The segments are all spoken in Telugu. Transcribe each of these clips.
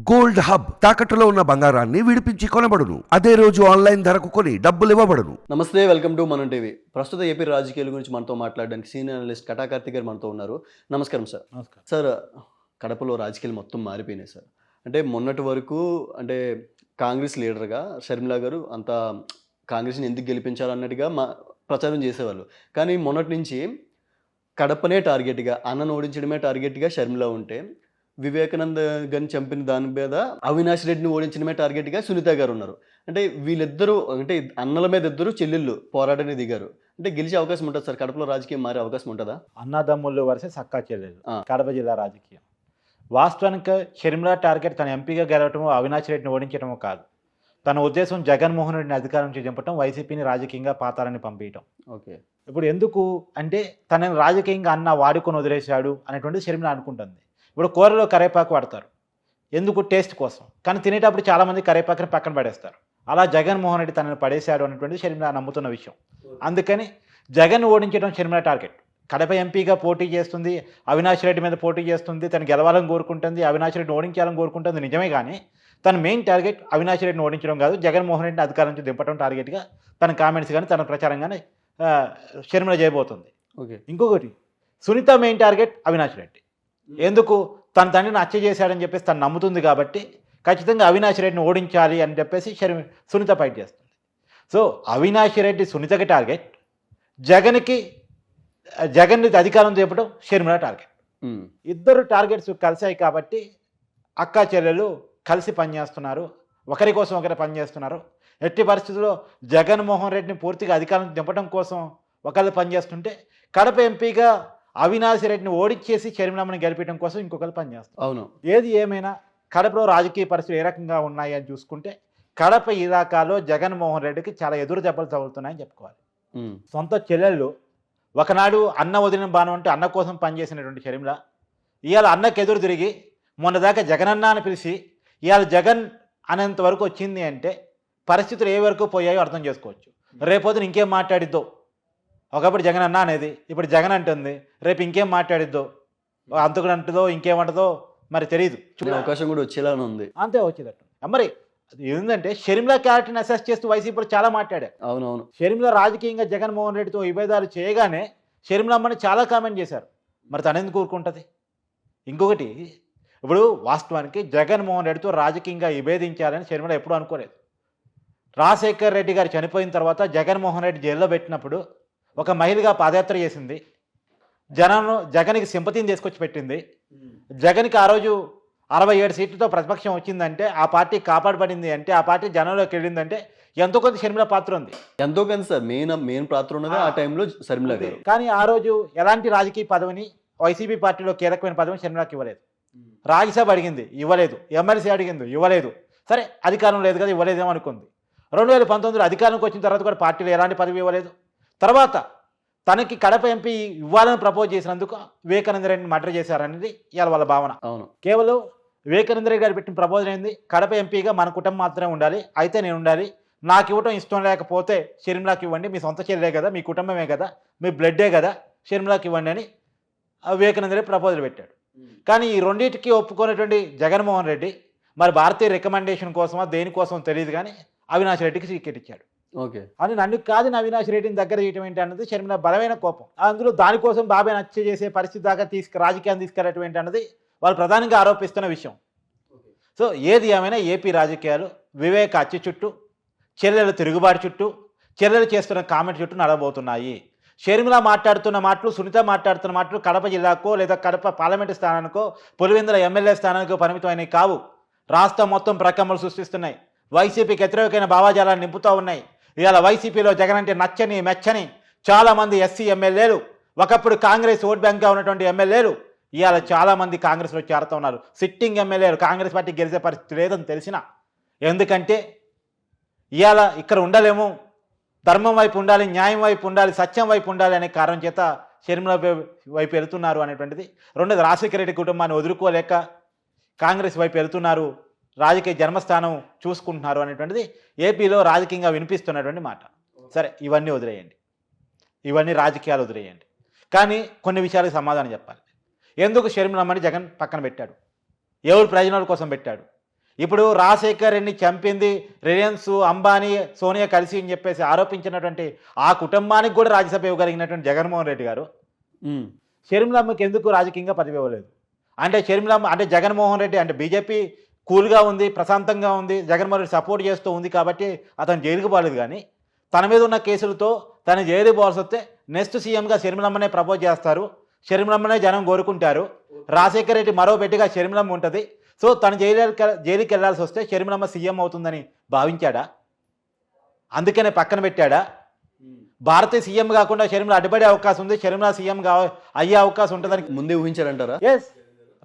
గోల్డ్ హబ్ తాకట్టులో ఉన్న బంగారాన్ని విడిపించి కొనబడును. అదే రోజు ఆన్లైన్ ధరకు కొని డబ్బులు ఇవ్వబడును. నమస్తే వెల్కమ్ టు మనం టీవీ. ప్రస్తుత ఏపీ రాజకీయాల గురించి మనతో మాట్లాడడానికి సీనియర్ అనలిస్ట్ కటాకార్తి గారు మనతో ఉన్నారు. నమస్కారం సార్. నమస్కారం. సార్ కడపలో రాజకీయాలు మొత్తం మారిపోయినాయి సార్. అంటే మొన్నటి వరకు అంటే కాంగ్రెస్ లీడర్గా షర్మిలా గారు అంత కాంగ్రెస్ని ఎందుకు గెలిపించాలన్నట్టుగా మా ప్రచారం చేసేవాళ్ళు. కానీ మొన్నటి నుంచి కడపనే టార్గెట్గా అన్నను ఓడించడమే టార్గెట్గా షర్మిల ఉంటే వివేకానంద గారిని చంపిన దాని మీద అవినాష్ రెడ్డిని ఓడించడమే టార్గెట్గా సునీత గారు ఉన్నారు. అంటే వీళ్ళిద్దరూ అంటే అన్నల మీద ఇద్దరు చెల్లెళ్ళు పోరాటానికి దిగారు. అంటే గెలిచే అవకాశం ఉంటుంది సార్? కడపలో రాజకీయం మారే అవకాశం ఉంటుందా? అన్నదమ్ముళ్ళు వరుస సక్కా చెల్లెలు. కడప జిల్లా రాజకీయం. వాస్తవానికి షర్మిలా టార్గెట్ తన ఎంపీగా గెలవటము అవినాష్ రెడ్డిని ఓడించడము కాదు. తన ఉద్దేశం జగన్మోహన్ రెడ్డిని అధికారం నుంచి దింపటం వైసీపీని రాజకీయంగా పాతాలని పంపించడం ఓకే. ఇప్పుడు ఎందుకు? అంటే తనని రాజకీయంగా అన్న వాడుకొని వదిలేశాడు అనేటువంటిది షర్మిల అనుకుంటుంది. ఇప్పుడు కూరలో కరేపాకు వాడతారు. ఎందుకు? టేస్ట్ కోసం. కానీ తినేటప్పుడు చాలామంది కరేపాకుని పక్కన పడేస్తారు. అలా జగన్మోహన్ రెడ్డి తనని పడేశాడు అనేటువంటిది షర్మిల నమ్ముతున్న విషయం. అందుకని జగన్ ఓడించడం షర్మిల టార్గెట్. కడప ఎంపీగా పోటీ చేస్తుంది అవినాష్ రెడ్డి మీద పోటీ చేస్తుంది తను గెలవాలని కోరుకుంటుంది అవినాష్ రెడ్డిని ఓడించాలని కోరుకుంటుంది నిజమే కానీ తన మెయిన్ టార్గెట్ అవినాష్ రెడ్డిని ఓడించడం కాదు జగన్మోహన్ రెడ్డిని అధికారం నుంచి దింపడం టార్గెట్గా తన కామెంట్స్ కానీ తన ప్రచారం కానీ షర్మిల చేయబోతుంది. ఓకే. ఇంకొకటి సునీత మెయిన్ టార్గెట్ అవినాష్ రెడ్డి. ఎందుకు? తన తండ్రిని హత్య చేశాడని చెప్పేసి తను నమ్ముతుంది కాబట్టి ఖచ్చితంగా అవినాష్ రెడ్డిని ఓడించాలి అని చెప్పేసి షర్మి సునీత ఫైట్ చేస్తుంది. సో అవినాష్ రెడ్డి సునీతకి టార్గెట్ జగన్కి జగన్ అధికారం చేపడం షర్మిల టార్గెట్. ఇద్దరు టార్గెట్స్ కలిసాయి కాబట్టి అక్కా చెల్లెలు కలిసి పనిచేస్తున్నారు ఒకరి కోసం ఒకరు పనిచేస్తున్నారు. ఎట్టి పరిస్థితుల్లో జగన్మోహన్ రెడ్డిని పూర్తిగా అధికారం దింపడం కోసం ఒకళ్ళు పనిచేస్తుంటే కడప ఎంపీగా అవినాష్ రెడ్డిని ఓడించేసి షర్మిలమ్మని గెలిపించడం కోసం ఇంకొకరు పనిచేస్తారు. అవును. ఏది ఏమైనా కడపలో రాజకీయ పరిస్థితులు ఏ రకంగా ఉన్నాయి అని చూసుకుంటే కడప ఇలాకాలో జగన్మోహన్ రెడ్డికి చాలా ఎదురు దెబ్బలు తగులుతున్నాయని చెప్పుకోవాలి. సొంత చెల్లెళ్ళు ఒకనాడు అన్న వదిలిన బాణం అంటే అన్న కోసం పనిచేసినటువంటి షర్మిల ఇవాళ అన్నకు ఎదురు తిరిగి మొన్నదాకా జగనన్న అని పిలిచి ఇవాళ జగన్ అనేంత వరకు వచ్చింది అంటే పరిస్థితులు ఏ వరకు పోయాయో అర్థం చేసుకోవచ్చు. రేపొద్దున ఇంకేం మాట్లాడిద్దో? ఒకప్పుడు జగన్ అన్న అనేది ఇప్పుడు జగన్ అంటుంది రేపు ఇంకేం మాట్లాడిద్దో? అంతకుడు అంటుందో ఇంకేమంటుందో మరి తెలియదు అవకాశం కూడా వచ్చేలానే ఉంది. అంతే వచ్చేదట్టు మరి అది ఏంటంటే షర్మిల క్యారెక్టర్ని అసెస్ చేస్తూ వైసీపీలో చాలా మాట్లాడారు. అవునవును. షర్మిల రాజకీయంగా జగన్మోహన్ రెడ్డితో విభేదాలు చేయగానే షర్మిలమ్మని చాలా కామెంట్ చేశారు. మరి తను ఎందుకు ఊరుకుంటుంది? ఇంకొకటి ఇప్పుడు వాస్తవానికి జగన్మోహన్ రెడ్డితో రాజకీయంగా విభేదించాలని షర్మిల ఎప్పుడూ అనుకోలేదు. రాజశేఖర్ రెడ్డి గారు చనిపోయిన తర్వాత జగన్మోహన్ రెడ్డి జైల్లో పెట్టినప్పుడు ఒక మహిళగా పాదయాత్ర చేసింది. జనం జగన్కి సింపతిని తీసుకొచ్చి పెట్టింది. జగన్కి ఆ రోజు అరవై ఏడు సీట్లతో ప్రతిపక్షం వచ్చిందంటే ఆ పార్టీ కాపాడబడింది అంటే ఆ పార్టీ జనంలోకి వెళ్ళిందంటే ఎంతో కొంత షర్మిల పాత్ర ఉంది. ఎంతో కొంత సార్ మెయిన్ మెయిన్ పాత్ర ఉన్నది ఆ టైంలో శర్మిల గారు. కానీ ఆ రోజు ఎలాంటి రాజకీయ పదవిని వైసీపీ పార్టీలో కీలకమైన పదవిని షర్మిలాకి ఇవ్వలేదు. రాజ్యసభ అడిగింది ఇవ్వలేదు. ఎమ్మెల్సీ అడిగింది ఇవ్వలేదు. సరే అధికారం లేదు కదా ఇవ్వలేదేమో అనుకుంది. రెండు వేల పంతొమ్మిదిలో అధికారంకి వచ్చిన తర్వాత కూడా పార్టీలో ఎలాంటి పదవి ఇవ్వలేదు. తర్వాత తనకి కడప ఎంపీ ఇవ్వాలని ప్రపోజ్ చేసినందుకు వివేకానంద రెడ్డిని మర్డర్ చేశారనేది ఇవాళ వాళ్ళ భావన. అవును. కేవలం వివేకానంద రెడ్డి గారు పెట్టిన ప్రపోజల్ ఏంది? కడప ఎంపీగా మన కుటుంబం మాత్రమే ఉండాలి అయితే నేను ఉండాలి. నాకు ఇవ్వటం ఇష్టం లేకపోతే షర్మిలాకి ఇవ్వండి మీ సొంత చెల్లెలే కదా మీ కుటుంబమే కదా మీ బ్లడ్డే కదా షర్మిలాకి ఇవ్వండి అని ఆ వివేకానంద రెడ్డి ప్రపోజల్ పెట్టాడు. కానీ ఈ రెండింటికి ఒప్పుకున్నటువంటి జగన్మోహన్ రెడ్డి మరి భారతీయ రికమెండేషన్ కోసమా దేనికోసం తెలియదు కానీ అవినాష్ రెడ్డికి టికెట్ ఇచ్చాడు. ఓకే. అని నన్ను కాదు నా అవినాష్ రెడ్డిని దగ్గర చేయటం ఏంటి అన్నది షర్మిల బలమైన కోపం. అందులో దానికోసం బాబాయ్ నచ్చ చేసే పరిస్థితి దాకా తీసుకు రాజకీయాన్ని తీసుకెళ్ళటం ఏంటి అన్నది వాళ్ళు ప్రధానంగా ఆరోపిస్తున్న విషయం. సో ఏది ఏమైనా ఏపీ రాజకీయాలు వివేక అచ్చు చుట్టూ చెల్లెల తిరుగుబాటు చుట్టూ చెల్లెలు చేస్తున్న కామెంట్ చుట్టూ నడబోతున్నాయి షర్మిల మాట్లాడుతున్న మాటలు సునీత మాట్లాడుతున్న మాటలు కడప జిల్లాకో లేదా కడప పార్లమెంటు స్థానానికో పులివెందుల ఎమ్మెల్యే స్థానానికో పరిమితమైనవి కావు. రాష్ట్రం మొత్తం ప్రకంపనలు సృష్టిస్తున్నాయి. వైసీపీకి వ్యతిరేకమైన భావాజాలాన్ని నింపుతూ ఉన్నాయి. ఇవాళ వైసీపీలో జగన్ అంటే నచ్చని మెచ్చని చాలామంది ఎస్సీ ఎమ్మెల్యేలు ఒకప్పుడు కాంగ్రెస్ ఓట్ బ్యాంక్గా ఉన్నటువంటి ఎమ్మెల్యేలు ఇవాళ చాలామంది కాంగ్రెస్లో చేరుతూ ఉన్నారు. సిట్టింగ్ ఎమ్మెల్యేలు కాంగ్రెస్ పార్టీ గెలిచే పరిస్థితి లేదని తెలిసిన ఎందుకంటే ఇవాళ ఇక్కడ ఉండలేము ధర్మం వైపు ఉండాలి న్యాయం వైపు ఉండాలి సత్యం వైపు ఉండాలి అనే కారణం చేత షర్మిల వైపు వెళుతున్నారు అనేటువంటిది. రెండోది రాజశేఖర రెడ్డి కుటుంబాన్ని వదులుకోలేక కాంగ్రెస్ వైపు వెళ్తున్నారు. రాజకీయ జన్మస్థానం చూసుకుంటున్నారు అనేటువంటిది ఏపీలో రాజకీయంగా వినిపిస్తున్నటువంటి మాట. సరే ఇవన్నీ వదిలేయండి. ఇవన్నీ రాజకీయాలు వదిలేయండి. కానీ కొన్ని విషయాలకు సమాధానం చెప్పాలి. ఎందుకు షర్మిలమ్మని జగన్ పక్కన పెట్టాడు? ఎవరు ప్రయోజనాల కోసం పెట్టాడు? ఇప్పుడు రాజశేఖర్ రెడ్డిని చంపింది రిలయన్స్ అంబానీ సోనియా కలిసి అని చెప్పేసి ఆరోపించినటువంటి ఆ కుటుంబానికి కూడా రాజ్యసభ ఇవ్వగలిగినటువంటి జగన్మోహన్ రెడ్డి గారు షర్మిలమ్మకి ఎందుకు రాజకీయంగా పదవి ఇవ్వలేదు? అంటే షర్మిలమ్మ అంటే జగన్మోహన్ రెడ్డి అంటే బీజేపీ కూల్గా ఉంది ప్రశాంతంగా ఉంది జగన్మోహన్ రెడ్డి సపోర్ట్ చేస్తూ ఉంది కాబట్టి అతను జైలుకు పోలేదు కానీ తన మీద ఉన్న కేసులతో తను జైలు పోవాల్సి వస్తే నెక్స్ట్ సీఎంగా షర్మిలమ్మనే ప్రపోజ్ చేస్తారు. షర్మిలమ్మనే జనం కోరుకుంటారు. రాజశేఖర రెడ్డి మరో బిడ్డగా షర్మిలమ్మ ఉంటుంది. సో తను జైలు జైలుకి వెళ్ళాల్సి వస్తే షర్మిలమ్మ సీఎం అవుతుందని భావించాడా? అందుకనే పక్కన పెట్టాడా? భారతీయ సీఎం కాకుండా షర్మిల అడ్డుపడే అవకాశం ఉంది. షర్మిల సీఎం అయ్యే అవకాశం ఉంటుందని ముందే ఊహించారంటారా? ఎస్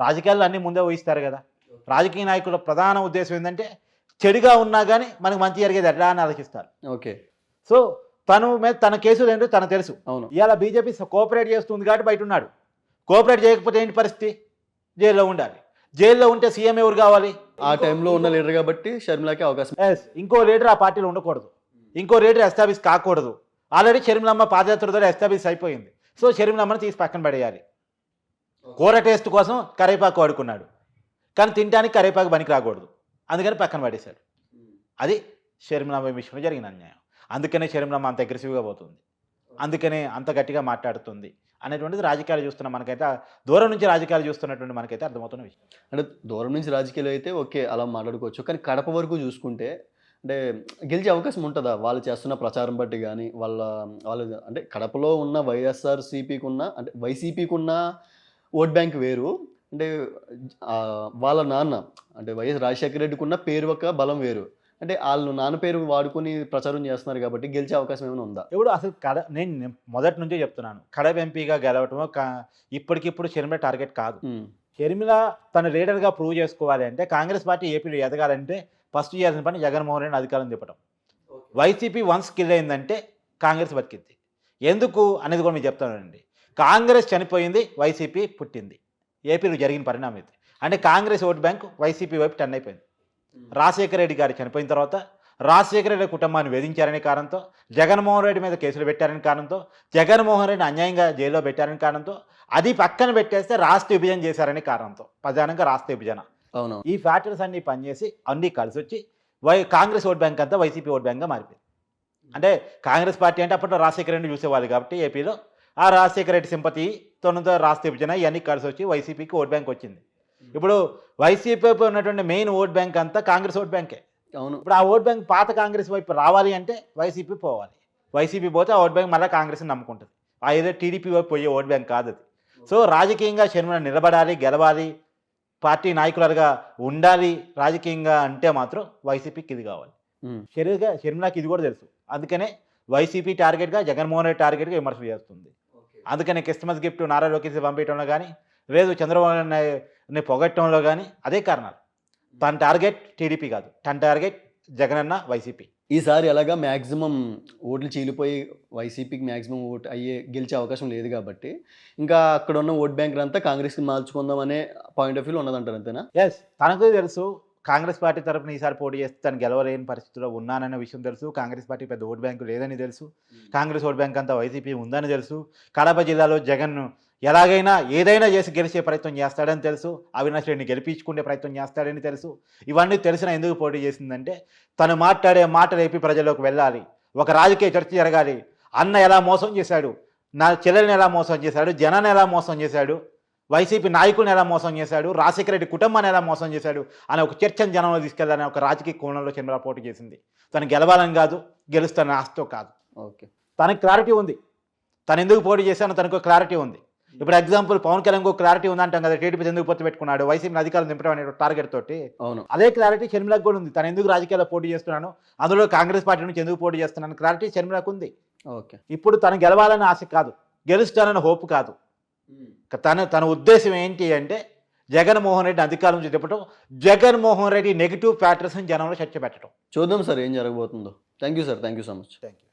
రాజకీయాల్లో అన్ని ముందే ఊహిస్తారు కదా. రాజకీయ నాయకుల ప్రధాన ఉద్దేశం ఏంటంటే చెడుగా ఉన్నా కానీ మనకు మంచి జరిగేది ఎట్లా అని ఆలోచిస్తారు. ఓకే. సో తను మీద తన కేసులు ఏంటో తనకు తెలుసు. అవును. ఇవాళ బీజేపీ కోఆపరేట్ చేస్తుంది కాబట్టి బయట ఉన్నాడు. కోఆపరేట్ చేయకపోతే ఏంటి పరిస్థితి? జైల్లో ఉండాలి. జైల్లో ఉంటే సీఎం ఎవరు కావాలి? ఆ టైంలో ఉన్న లీడర్ కాబట్టి షర్మిలాకి అవకాశం. ఎస్ ఇంకో లీడర్ ఆ పార్టీలో ఉండకూడదు. ఇంకో లీడర్ ఎస్టాబ్లిష్ కాకూడదు. ఆల్రెడీ షర్మిలమ్మ పాదయాత్రతో ఎస్టాబ్లిష్ అయిపోయింది. సో షర్మిలమ్మని తీసి పక్కన పడేయాలి. కూర టేస్ట్ కోసం కరేపాకు వాడుకున్నాడు కానీ తినడానికి కరేపాకు పనికి రాకూడదు. అందుకని పక్కన పడేశాడు. అది షర్మిలమ్మ విషయంలో జరిగిన అన్యాయం. అందుకనే షర్మిలమ్మ అంత అగ్రెసివ్గా పోతుంది. అందుకనే అంత గట్టిగా మాట్లాడుతుంది అనేటువంటిది రాజకీయాలు చూస్తున్న మనకైతే దూరం నుంచి రాజకీయాలు చూస్తున్నటువంటి మనకైతే అర్థమవుతున్న విషయం. అంటే దూరం నుంచి రాజకీయాలు అయితే ఓకే అలా మాట్లాడుకోవచ్చు. కానీ కడప వరకు చూసుకుంటే అంటే గెలిచే అవకాశం ఉంటుందా? వాళ్ళు చేస్తున్న ప్రచారం బట్టి కానీ వాళ్ళ వాళ్ళ అంటే కడపలో ఉన్న వైఎస్ఆర్సీపీకి ఉన్న అంటే వైసీపీకి ఉన్న ఓట్ బ్యాంక్ వేరు. అంటే వాళ్ళ నాన్న అంటే వైఎస్ రాజశేఖర రెడ్డికి ఉన్న పేరు ఒక బలం వేరు. అంటే వాళ్ళు నాన్న పేరు వాడుకొని ప్రచారం చేస్తున్నారు కాబట్టి గెలిచే అవకాశం ఏమైనా ఉందా? ఇప్పుడు అసలు కడ నేను మొదటి నుంచే చెప్తున్నాను. కడప ఎంపీగా గెలవటము కా- ఇప్పటికిప్పుడు షర్మిల టార్గెట్ కాదు. షర్మిల తన లీడర్గా ప్రూవ్ చేసుకోవాలి అంటే కాంగ్రెస్ పార్టీ ఏపీలో ఎదగాలంటే ఫస్ట్ చేయాల్సిన పని జగన్మోహన్ రెడ్డి అధికారం తిప్పడం వైసీపీ వన్స్ కిల్ అయిందంటే కాంగ్రెస్ బతికింది ఎందుకు? అనేది కూడా మీకు చెప్తానండి. కాంగ్రెస్ చనిపోయింది వైసీపీ పుట్టింది. ఏపీలో జరిగిన పరిణామం ఇది. అంటే కాంగ్రెస్ ఓట్ బ్యాంక్ వైసీపీ వైపు టర్న్ అయిపోయింది. రాజశేఖర రెడ్డి గారు చనిపోయిన తర్వాత రాజశేఖర రెడ్డి కుటుంబాన్ని వేధించారనే కారణంతో జగన్మోహన్ రెడ్డి మీద కేసులు పెట్టారని కారణంతో జగన్మోహన్ రెడ్డి అన్యాయంగా జైల్లో పెట్టారని కారణంతో అది పక్కన పెట్టేస్తే రాష్ట్ర విభజన చేశారనే కారణంతో ప్రధానంగా రాష్ట్ర విభజన. అవును ఈ ఫ్యాక్టర్స్ అన్ని పనిచేసి అన్నీ కలిసి వచ్చి వై కాంగ్రెస్ ఓట్ బ్యాంక్ అంతా వైసీపీ ఓట్ బ్యాంక్గా మారిపోయింది. అంటే కాంగ్రెస్ పార్టీ అంటే అప్పట్లో రాజశేఖర రెడ్డి చూసేవాళ్ళు కాబట్టి ఏపీలో ఆ రాజశేఖర రెడ్డి సింపతి తొమ్మిదో రాష్ట్ర విభజన ఇవన్నీ కలిసి వచ్చి వైసీపీకి ఓట్ బ్యాంక్ వచ్చింది. ఇప్పుడు వైసీపీ ఉన్నటువంటి మెయిన్ ఓట్ బ్యాంక్ అంతా కాంగ్రెస్ ఓట్ బ్యాంకే. అవును. ఇప్పుడు ఆ ఓట్ బ్యాంక్ పాత కాంగ్రెస్ వైపు రావాలి అంటే వైసీపీ పోవాలి. వైసీపీ పోతే ఆ ఓట్ బ్యాంక్ మళ్ళీ కాంగ్రెస్ని నమ్ముకుంటుంది. ఆ ఏదో టీడీపీ వైపు పోయే ఓట్ బ్యాంక్ కాదు అది. సో రాజకీయంగా షర్మిల నిలబడాలి గెలవాలి పార్టీ నాయకులుగా ఉండాలి రాజకీయంగా అంటే మాత్రం వైసీపీకి ఇది కావాలి. షర్మిగా షర్మిలాకి ఇది కూడా తెలుసు. అందుకనే వైసీపీ టార్గెట్గా జగన్మోహన్ రెడ్డి టార్గెట్గా విమర్శలు చేస్తుంది. అందుకనే క్రిస్మస్ గిఫ్ట్ నారా లోకేష్ పంపించడంలో కానీ లేదు చంద్రబాబు నాయుడుని పొగట్టడంలో కానీ అదే కారణాలు. తన టార్గెట్ టీడీపీ కాదు. తన టార్గెట్ జగనన్న వైసీపీ. ఈసారి ఎలాగా మ్యాక్సిమం ఓట్లు చీలిపోయి వైసీపీకి మ్యాక్సిమం ఓట్ అయ్యే గెలిచే అవకాశం లేదు కాబట్టి ఇంకా అక్కడ ఉన్న ఓట్ బ్యాంక్ అంతా కాంగ్రెస్కి మార్చుకుందాం అనే పాయింట్ ఆఫ్ వ్యూ ఉన్నదంటారు అంతేనా? ఎస్ తనకు తెలుసు కాంగ్రెస్ పార్టీ తరపున ఈసారి పోటీ చేస్తే తను గెలవలేని పరిస్థితిలో ఉన్నానన్న విషయం తెలుసు. కాంగ్రెస్ పార్టీ పెద్ద ఓట్ బ్యాంకు లేదని తెలుసు. కాంగ్రెస్ ఓట్ బ్యాంక్ అంతా వైసీపీ ఉందని తెలుసు. కడప జిల్లాలో జగన్ ఎలాగైనా ఏదైనా చేసి గెలిచే ప్రయత్నం చేస్తాడని తెలుసు. అవినాష్ రెడ్డిని గెలిపించుకునే ప్రయత్నం చేస్తాడని తెలుసు. ఇవన్నీ తెలిసిన ఎందుకు పోటీ చేసిందంటే తను మాట్లాడే మాటలు ఏపీ ప్రజల్లోకి వెళ్ళాలి. ఒక రాజకీయ చర్చ జరగాలి. అన్న ఎలా మోసం చేశాడు? నా చెల్లెల్ని ఎలా మోసం చేశాడు? జనాన్ని ఎలా మోసం చేశాడు? వైసీపీ నాయకుల్ని ఎలా మోసం చేశాడు? రాజశేఖర రెడ్డి కుటుంబాన్ని ఎలా మోసం చేశాడు? అనే ఒక చర్చను జనంలో తీసుకెళ్ళాలని ఒక రాజకీయ కోణంలో చంద్రబాబు పోటీ చేసింది. తను గెలవాలని కాదు గెలుస్తానని ఆశతో కాదు. ఓకే. తనకి క్లారిటీ ఉంది. తను ఎందుకు పోటీ చేశానో తనకు క్లారిటీ ఉంది. ఇప్పుడు ఎగ్జాంపుల్ పవన్ కళ్యాణ్ క్లారిటీ ఉంది అంటాం కదా టీడీపీ ఎందుకు పొత్తు పెట్టుకున్నాడు? వైసీపీ అధికారులు దింపడం అనే టార్గెట్ తోటి అవును. అదే క్లారిటీ షర్మిలకు కూడా ఉంది. తను ఎందుకు రాజకీయాల్లో పోటీ చేస్తున్నాను అందులో కాంగ్రెస్ పార్టీ నుంచి ఎందుకు పోటీ చేస్తున్నాను క్లారిటీ షర్మిలకు ఉంది. ఓకే. ఇప్పుడు తను గెలవాలని ఆశ కాదు. గెలుస్తానని హోప్ కాదు. తన తన ఉద్దేశం ఏంటి అంటే జగన్మోహన్ రెడ్డి అధికారం నుంచి తిప్పటం జగన్మోహన్ రెడ్డి నెగిటివ్ ఫ్యాక్టర్స్ని జనంలో చర్చ పెట్టడం చూద్దాం సార్ ఏం జరగబోతుందో. Thank you sir thank you so much thank you